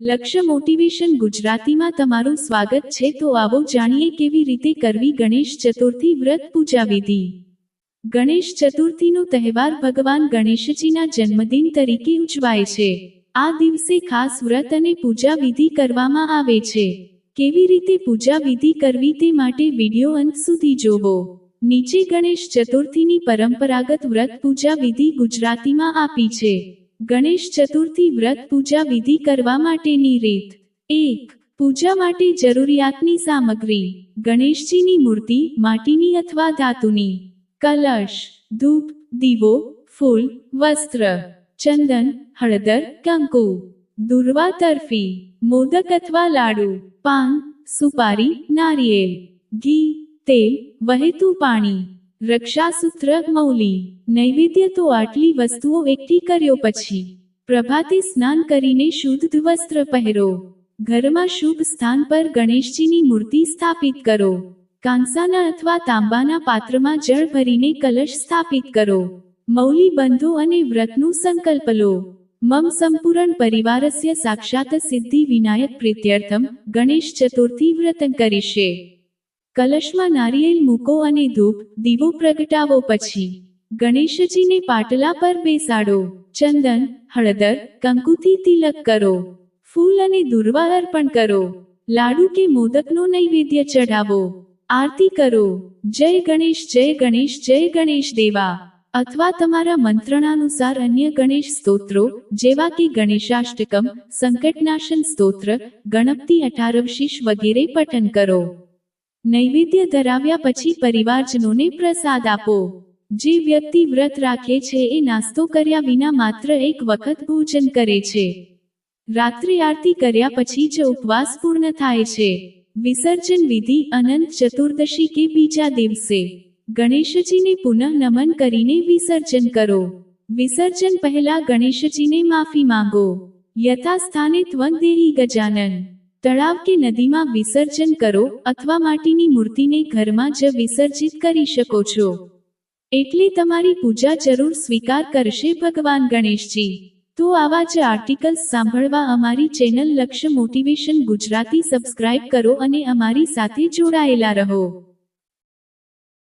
લક્ષ્ય મોટિવેશન ગુજરાતીમાં તમારું સ્વાગત છે તો આવો જાણીએ કેવી રીતે કરવી ગણેશ ચતુર્થી વ્રત પૂજા વિધિ ગણેશ ચતુર્થીનો તહેવાર ભગવાન ગણેશજીના જન્મદિન તરીકે ઉજવાય છે. આ દિવસે ખાસ વ્રત અને પૂજા વિધિ કરવામાં આવે છે. કેવી રીતે પૂજા વિધિ કરવી તે માટે વિડિયો અંત સુધી જોવો. નીચે ગણેશ ચતુર્થીની પરંપરાગત વ્રત પૂજા વિધિ ગુજરાતીમાં આપી છે. ગણેશ ચતુર્થી વ્રત પૂજા વિધિ કરવા માટેની રીત. એક, પૂજા માટે જરૂરિયાતની સામગ્રી. ગણેશજીની મૂર્તિ, માટીની અથવા ધાતુની. કલશ, ધૂપ, દીવો, ફૂલ, વસ્ત્ર. ચંદન, હળદર, કંકુ. દુર્વા તરફી, મોદક અથવા લાડુ. પાન, સુપારી નારિયેળ ઘી, તેલ, વહેતું પાણી. રક્ષાસૂત્ર મૌલી નૈવેદ્ય તો આટલી વસ્તુઓ એકઠી કર્યો પછી, પ્રભાતે સ્નાન કરીને શુદ્ધ વસ્ત્ર પહેરો. ઘરમાં શુભ સ્થાન પર ગણેશજીની મૂર્તિ સ્થાપિત કરો. કાંસાના અથવા તાંબાના પાત્રમાં જળ ભરીને કલશ સ્થાપિત કરો. મૌલી બંધો અને વ્રતનું સંકલ્પ લો. મમ સંપૂર્ણ પરિવારસ્ય સાક્ષાત સિદ્ધિ વિનાયક પ્રીત્યર્થમ ગણેશ ચતુર્થી વ્રતન કરીશે. કલશમાં નારિયેલ મૂકો અને ધૂપ, દીવો પ્રગટાવો પછી, ગણેશજીને પાટલા પર બેસાડો. ચંદન, હળદર, કંકુથી તિલક કરો. ફૂલ અને દુર્વા અર્પણ કરો. લાડુ કે મોદકનો નૈવેદ્ય ચઢાવો. આરતી કરો. જય ગણેશ જય ગણેશ જય ગણેશ દેવા. અથવા તમારા મંત્રણાનુસાર અન્ય ગણેશ સ્તોત્રો, જેવા કે ગણેશાષ્ટકમ, સંકટનાશન સ્તોત્ર, ગણપતિ અઠારવશીષ વગેરે પઠન કરો. નૈવેદ્ય ધરાવ્યા પછી પરિવારજનોને પ્રસાદ આપો. જે વ્યક્તિ વ્રત રાખે છે એ નાસ્તો કર્યા વિના માત્ર એક વખત ભોજન કરે છે. રાત્રે આરતી કર્યા પછી જ ઉપવાસ પૂર્ણ થાય છે. વિસર્જન વિધિ અનંત ચતુર્દશી કે બીજા દિવસે. ગણેશજીને પુનઃ નમન કરીને વિસર્જન કરો. વિસર્જન પહેલા ગણેશજીને માફી માંગો. યથાસ્થાને ત્વંગ દેહી ગજાનન. તળાવ કે નદીમાં વિસર્જન કરો અથવા માટીની મૂર્તિને ઘરમાં જ વિસર્જિત કરી શકો છો. એટલે તમારી પૂજા જરૂર સ્વીકાર કરશે ભગવાન ગણેશજી. તો આવા જ આર્ટિકલ્સ સાંભળવા અમારી ચેનલ લક્ષ્ય મોટિવેશન ગુજરાતી સબસ્ક્રાઇબ કરો અને અમારી સાથે જોડાયેલા રહો.